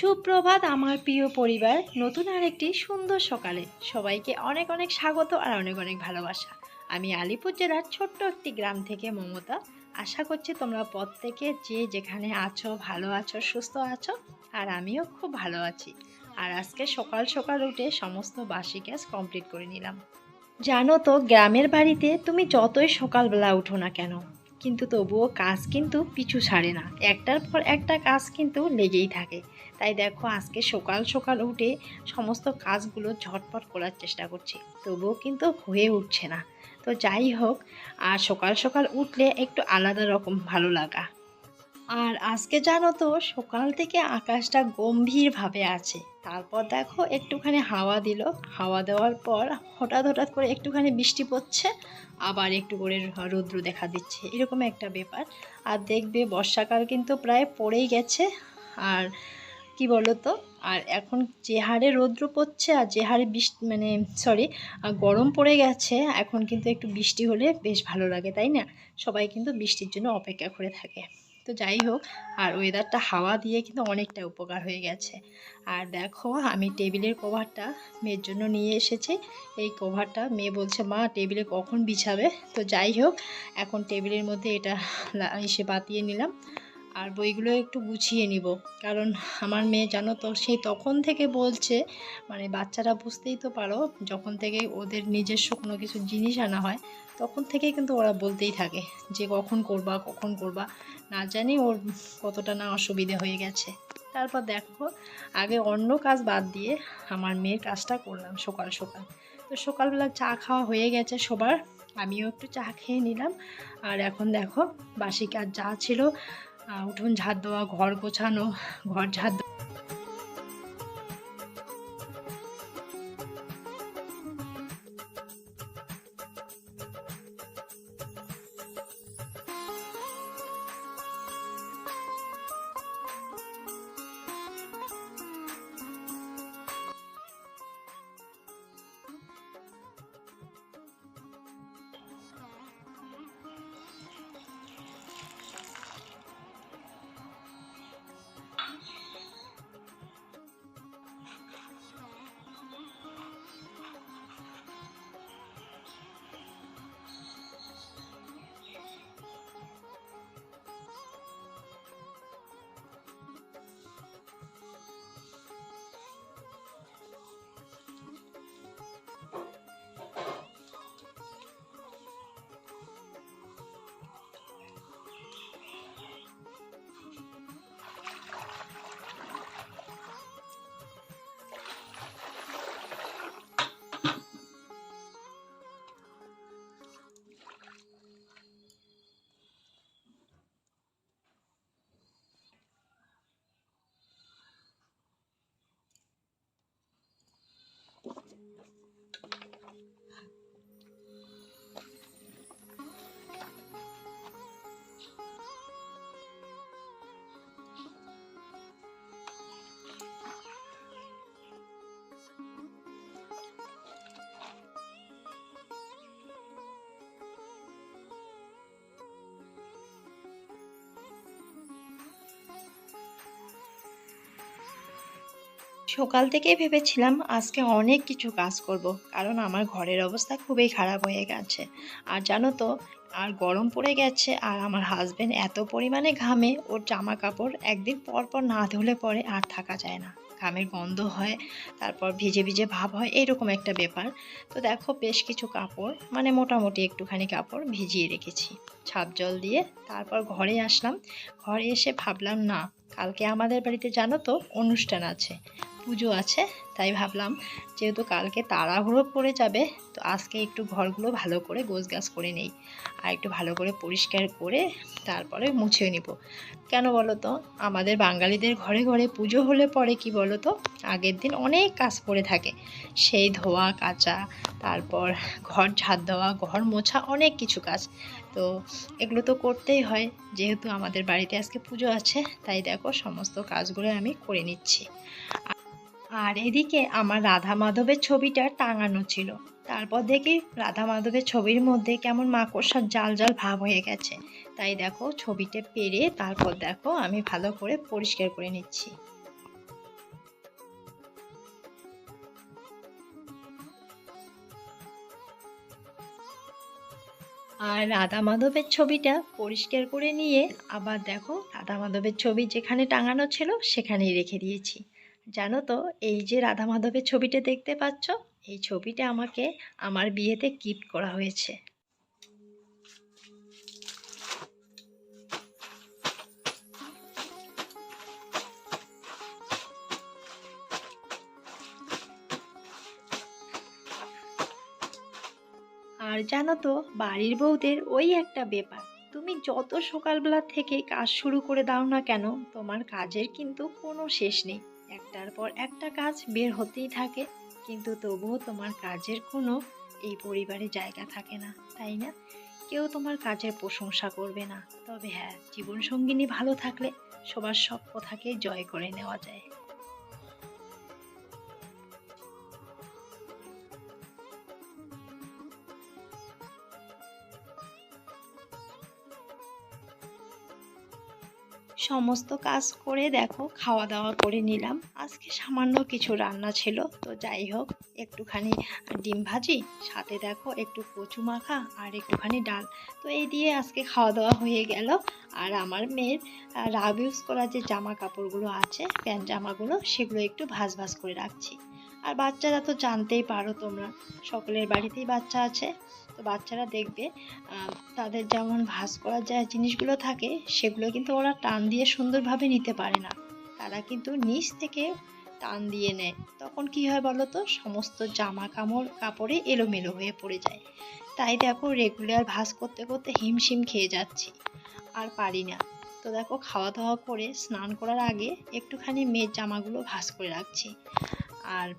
সুপ্রভাত আমার প্রিয় পরিবার, নতুন আরেকটি সুন্দর সকালে। সবাইকে অনেক অনেক স্বাগত আর অনেক অনেক ভালোবাসা। আমি আলিপুর জেলার ছোট্ট একটি গ্রাম থেকে মমতা। আশা করছি তোমরা প্রত্যেকে যে যেখানে আছো, ভালো আছো, সুস্থ আছো, আর আমিও খুব ভালো আছি। আর আজকে সকাল সকাল উঠে সমস্ত বাসি গ্যাস কমপ্লিট করে নিলাম। জানো তো, গ্রামের বাড়িতে তুমি যতই সকালবেলা উঠো না কেন কিন্তু তবুও কাজ কিন্তু পিছু ছাড়ে না। একটার পর একটা কাজ কিন্তু লেগেই থাকে। তাই দেখো, আজকে সকাল সকাল উঠে সমস্ত কাজগুলো ঝটপট করার চেষ্টা করছি। তবুও কিন্তু হয়ে উঠছে না। তো যাই হোক, আর সকাল সকাল উঠলে একটু আলাদা রকম ভালো লাগা। আর আজকে জানো তো, সকাল থেকে আকাশটা গম্ভীরভাবে আছে। তারপর দেখো একটুখানি হাওয়া দিল। হাওয়া দেওয়ার পর হঠাৎ হঠাৎ করে একটুখানি বৃষ্টি পড়ছে, আবার একটু করে রৌদ্র দেখা দিচ্ছে। এরকম একটা ব্যাপার। আর দেখবে বর্ষাকাল কিন্তু প্রায় পড়েই গেছে। আর কি বলো তো আর এখন যে হারে রৌদ্র পড়ছে আর যে হারে বৃষ্টি মানে সরি গরম পড়ে গেছে, এখন কিন্তু একটু বৃষ্টি হলে বেশ ভালো লাগে, তাই না? সবাই কিন্তু বৃষ্টির জন্য অপেক্ষা করে থাকে। তো যাই হোক, আর ওয়েদারটা হাওয়া দিয়ে কিন্তু অনেকটা উপকার হয়ে গেছে। আর দেখো, আমি টেবিলের কভারটা মেয়ের জন্য নিয়ে এসেছি। এই কভারটা মেয়ে বলছে, মা, টেবিলে কখন বিছাবে? তো যাই হোক, এখন টেবিলের মধ্যে এটা এসে পাতিয়ে নিলাম। আর বইগুলো একটু গুছিয়ে নিব। কারণ আমার মেয়ে জানো তো সেই তখন থেকে বলছে মানে বাচ্চারা বুঝতেই তো পারো, যখন থেকে ওদের নিজস্ব কোনো কিছু জিনিস আনা হয়, তখন থেকেই কিন্তু ওরা বলতেই থাকে যে কখন করবা কখন করবা। না জানি ওর কতটা না অসুবিধে হয়ে গেছে। তারপর দেখো, আগে অন্য কাজ বাদ দিয়ে আমার মেয়ের কাজটা করলাম সকাল সকাল। তো সকালবেলা চা খাওয়া হয়ে গেছে সবার, আমিও একটু চা খেয়ে নিলাম। আর এখন দেখো, বাসি কাজ যা ছিল উঠুন ঝাড় দেওয়া, ঘর গোছানো, ঘর ঝাড় সকাল থেকেই ভেবেছিলাম আজকে অনেক কিছু কাজ করব, কারণ আমার ঘরের অবস্থা খুবই খারাপ হয়ে গেছে। আর জানো তো, আর গরম পড়ে গেছে আর আমার হাজবেন্ড এত পরিমাণে ঘামে, ওর জামা কাপড় একদিন পর পর না ধুলে পরে আর থাকা যায় না। ঘামের গন্ধ হয়, তারপর ভিজে ভিজে ভাব হয়, এরকম একটা ব্যাপার। তো দেখো, বেশ কিছু কাপড় মানে মোটামুটি একটুখানি কাপড় ভিজিয়ে রেখেছি। ছাপ জল দিয়ে তারপর ঘরে আসলাম। ঘরে এসে ভাবলাম, না, কালকে আমাদের বাড়িতে জানো তো অনুষ্ঠান আছে। পুজো আছে, তাই ভাবলাম যেহেতু কালকে তাড়াহুড়ো পড়ে যাবে, তো আজকে একটু ঘরগুলো ভালো করে গোছ গাছ করে নেই। আর একটু ভালো করে পরিষ্কার করে তারপরে মুছে নিব। কেন বলো তো? আমাদের বাঙালিদের ঘরে ঘরে পুজো হলে পরে কি বলো তো? আগের দিন অনেক কাজ পড়ে থাকে। সেই ধোয়া, কাচা, তারপর ঘর ঝাড় দেওয়া, ঘর মোছা অনেক কিছু কাজ। তো এগুলো তো করতেই হয়, যেহেতু আমাদের বাড়িতে আজকে পুজো আছে, তাই দেখো সমস্ত কাজগুলো আমি করে নিচ্ছি। আর এদিকে আমার রাধা মাধবের ছবিটা টাঙানো ছিল। তারপর দেখি রাধা মাধবের ছবির মধ্যে কেমন মাকড়সার জাল জাল ভাব হয়ে গেছে। তাই দেখো ছবিটা পেরে তারপর দেখো আমি ভালো করে পরিষ্কার করে নিচ্ছি। আর রাধা মাধবের ছবিটা পরিষ্কার করে নিয়ে আবার দেখো রাধা মাধবের ছবি যেখানে টাঙানো ছিল সেখানেই রেখে দিয়েছি। জানো তো, এই যে রাধা মাধবের ছবিটা দেখতে পাচ্ছ? এই ছবিটা আমাকে আমার বিয়েতে গিফট করা হয়েছে। আর জানো তো, বাড়ির বউদের ওই একটা ব্যাপার। তুমি যত সকালবেলা থেকে কাজ শুরু করে দাও না কেন, তোমার কাজের কিন্তু কোনো শেষ নেই। একটার পর একটা কাজ বের হতেই থাকে। কিন্তু তবুও তোমার কাজের কোনো এই পরিবারে জায়গা থাকে না, তাই না? কেউ তোমার কাজের প্রশংসা করবে না। তবে হ্যাঁ জীবনসঙ্গিনী ভালো থাকলে সবার সব কথাকে জয় করে নেওয়া যায়। সমস্ত কাজ করে দেখো খাওয়া দাওয়া করে নিলাম। আজকে সামান্য কিছু রান্না ছিল, তো যাই হোক, একটুখানি ডিম ভাজি, সাথে দেখো একটু কচু মাখা আর একটুখানি ডাল। তো এই দিয়ে আজকে খাওয়া দাওয়া হয়ে গেল। আর আমার মেয়ের রাব ইউজ করা যে জামা কাপড়গুলো আছে, প্যান্ট জামাগুলো, সেগুলো একটু ভাজ ভাজ করে রাখছি। আর বাচ্চারা তো জানতেই পারো তোমরা। সকলের বাড়িতেই বাচ্চা আছে। তো বাচ্চারা দেখবে তাদের যেমন ভাঁজ করার যা জিনিসগুলো থাকে, সেগুলো কিন্তু ওরা টান দিয়ে সুন্দরভাবে নিতে পারে না। তারা কিন্তু নিচ থেকে টান দিয়ে নেয়। তখন কি হয় বলো তো? সমস্ত জামা কামড় কাপড়ে এলোমেলো হয়ে পড়ে যায়। তাই দেখো রেগুলার ভাঁজ করতে করতে হিমশিম খেয়ে যাচ্ছি। আর পারি না। তো দেখো খাওয়া দাওয়া করে স্নান করার আগে একটুখানি মেয়ের জামাগুলো ভাঁজ করে রাখছি। আর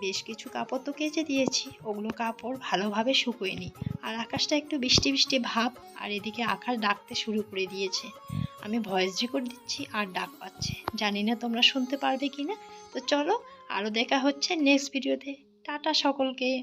বেশ কিছু কাপড় তো কেচে দিয়েছি। ওগুলো কাপড় ভালোভাবে শুকোয়নি। আর আকাশটা একটু বৃষ্টি বৃষ্টি ভাব আর এদিকে আকাশ ডাকতে শুরু করে দিয়েছে। আমি ভয়েস রেকর্ড দিচ্ছি আর ডাক পাচ্ছে। জানি না তোমরা শুনতে পারবে কি না তো চলো আরও দেখা হচ্ছে নেক্সট ভিডিওতে টাটা সকলকে।